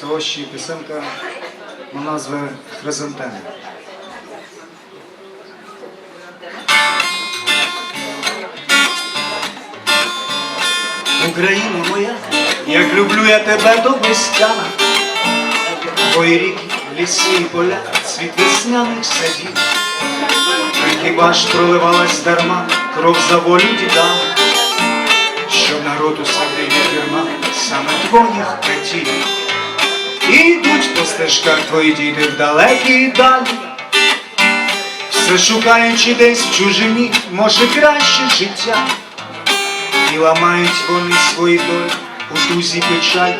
Це ось ще пісенка на назви Хризантеми. Україна моя, як люблю я тебе до безтяна, Твої ріки, ліси і поля, цвіт весняних садів. Хіба ж проливалась дарма кров за волю діда, Щоб народ у себе вірма саме твоїх катів. По стежках твої діти в далекі далі, все шукаючи десь в чужині, може краще життя. І ламають вони свої долі у тузі печаль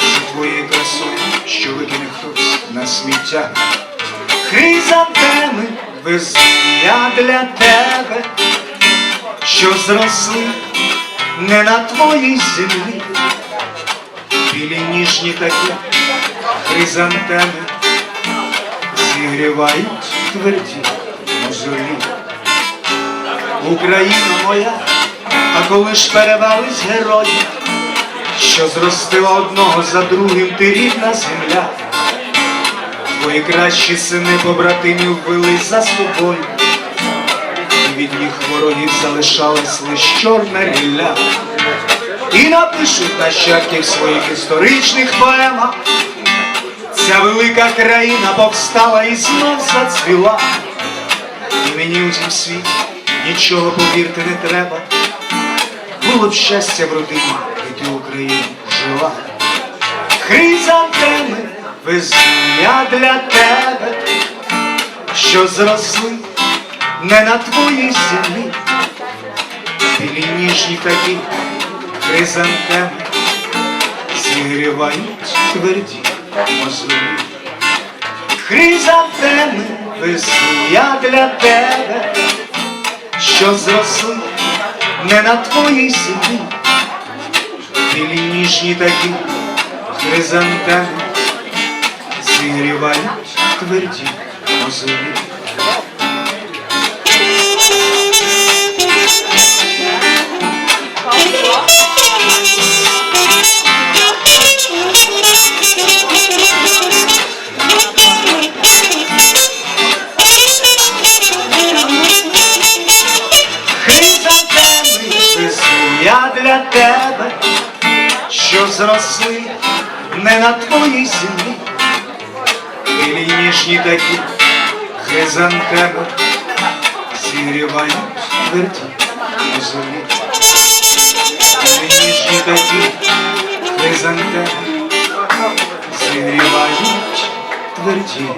За твоєю красою, що викине хтось на сміття. Хризантеми я для тебе, що зросли не на твоїй землі, білі ніжні такі хризантеми зігрівають тверді мозолі. Україна моя, а коли ж перевались герої, що зростила одного за другим ти рідна земля, твої кращі сини побратимів вели за собою, від їх ворогів залишалась лиш чорна рілля. І напишуть нащадки в своїх історичних поемах. Ця велика країна повстала і знов зацвіла. І мені у цім світі нічого повірте не треба. Було б щастя в родині, і ти Україну жила. Хризантеми везу я для тебе, що зросли не на твоїй землі. Білі ніжні такі хризантеми зігрівають тверді мозолі. Хризантеми везу я для тебе, що зросли не на твоїй сім'ї, Білі ніжні такі хризантеми зігрівають тверді мозолі. Я для тебе, що зросли не на твоїй землі. Білі ніжні такі хризантеми зігрівають тверді мозолі. Білі ніжні такі хризантеми зігрівають тверді